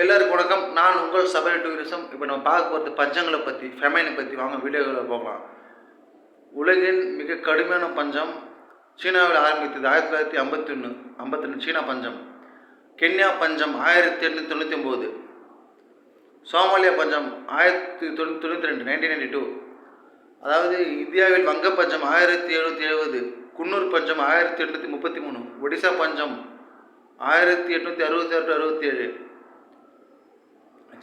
எல்லாருக்கும் வணக்கம். நான் உங்கள் சபரி டூரிசம். இப்போ நம்ம பார்க்க போகிறது பஞ்சங்களை பற்றி ஃபெமைனை பற்றி வாங்க வீடியோவில் போகலாம். உலகின் மிக கடுமையான பஞ்சம் சீனாவில் ஆரம்பித்தது ஆயிரத்தி தொள்ளாயிரத்தி ஐம்பத்தி ஒன்று ஐம்பத்தொன்று சீனா பஞ்சம். கென்யா பஞ்சம் ஆயிரத்தி எண்ணூற்றி தொண்ணூற்றி ஒம்பது சோமாலியா பஞ்சம் ஆயிரத்தி தொண்ணூற்றி தொண்ணூற்றி ரெண்டு நைன்டீன் நைன்டி டூ அதாவது இந்தியாவில் வங்க பஞ்சம் ஆயிரத்தி எழுநூற்றி எழுபது குன்னூர் பஞ்சம் ஆயிரத்தி எட்நூற்றி முப்பத்தி மூணு ஒடிசா பஞ்சம் ஆயிரத்தி எட்நூற்றி அறுபத்தி ஆறு அறுபத்தி ஏழு.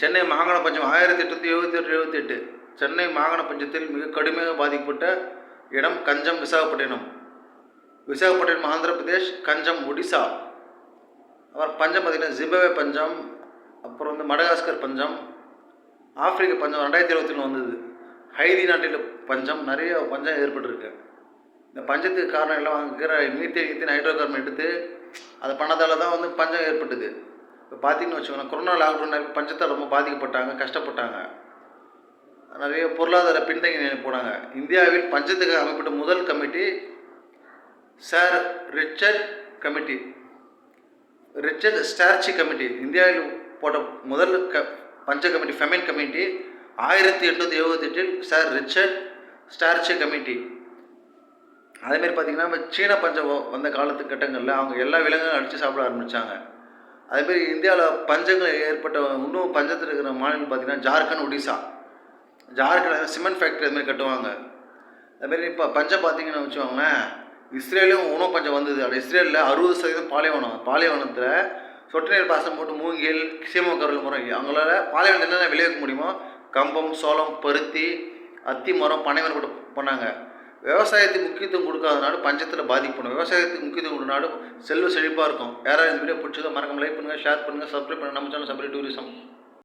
சென்னை மாகாண பஞ்சம் ஆயிரத்தி எட்நூற்றி எழுபத்தி எட்டு எழுபத்தி எட்டு சென்னை மாகாண பஞ்சத்தில் மிக கடுமையாக பாதிக்கப்பட்ட இடம் கஞ்சம் விசாகப்பட்டினம். விசாகப்பட்டினம் ஆந்திர பிரதேஷ் கஞ்சம் ஒடிசா. அப்புறம் பஞ்சம் பார்த்திங்கன்னா ஜிம்பவே பஞ்சம் அப்புறம் வந்து மடகாஸ்கர் பஞ்சம் ஆப்பிரிக்க பஞ்சம் ரெண்டாயிரத்தி இருபத்தில் வந்தது. ஹைதி நாட்டில் பஞ்சம் நிறைய பஞ்சம் ஏற்பட்டிருக்கு. இந்த பஞ்சத்துக்கு காரணம் எல்லாம் அங்கே இருக்கிற மீத்தேன் ஹைட்ரோ கார்பன் எடுத்து அதை பண்ணதால் தான் வந்து பஞ்சம் ஏற்பட்டது. இப்போ பார்த்தீங்கன்னு வச்சுக்கோங்களேன் கொரோனா லாக்டவுன் நிறைய பஞ்சத்தால் ரொம்ப பாதிக்கப்பட்டாங்க கஷ்டப்பட்டாங்க. நிறைய பொருளாதார பின்தங்கி போனாங்க. இந்தியாவில் பஞ்சத்துக்கு அமைப்பட்ட முதல் committee sir Richard committee. Richard Strachey committee. இந்தியாவில் போட்ட முதல் க பஞ்ச கமிட்டி ஃபெமின் கமிட்டி. ஆயிரத்தி எட்நூற்றி எழுபத்தெட்டில் சார் ரிச்சர்ட் ஸ்டார்ச்சி கமிட்டி. அதேமாரி பார்த்திங்கன்னா சீன பஞ்சம் வந்த காலத்து கட்டங்களில் அவங்க எல்லா விலங்குகளும் அடித்து சாப்பிட ஆரம்பித்தாங்க அதேமாரி இந்தியாவில் பஞ்சங்கள் ஏற்பட்ட இன்னும் பஞ்சத்தில் இருக்கிற மாநிலம் பார்த்திங்கன்னா ஜார்க்கண்ட் ஒடிசா. ஜார்க்கண்ட் சிமெண்ட் ஃபேக்ட்ரி அதுமாரி கட்டுவாங்க. அதுமாரி இப்போ பஞ்சம் பார்த்தீங்கன்னு வச்சுக்கோங்களேன் இஸ்ரேலும் உணவு பஞ்சம் வந்தது. அப்படி இஸ்ரேலில் அறுபது சதவீதம் பாலைவனம். பாலைவனத்தில் சொட்டு நீர் பாசனம் போட்டு மூங்கில் சீமக்கரல் முறை. அவங்களால பாலைவனம் என்னென்ன விளைவிக்க முடியுமோ கம்பம் சோளம் பருத்தி அத்தி மரம் பனை போட்டு கூட பண்ணாங்க. விவசாயத்துக்கு முக்கியத்துவம் கொடுக்காதனால பஞ்சத்தில் பாதிக்கப்படும். விவசாயத்துக்கு முக்கியத்துவம் கொடுனாலும் செல்வ செழிப்பாக இருக்கும். யாராவது இந்த வீடியோ பிடிச்சதோ மறக்காம லைக் பண்ணுங்கள் ஷேர் பண்ணுங்கள் சப்ஸ்கிரைப் பண்ணுங்கள் நம்ம சேனல் சப்ரி டூரிசம்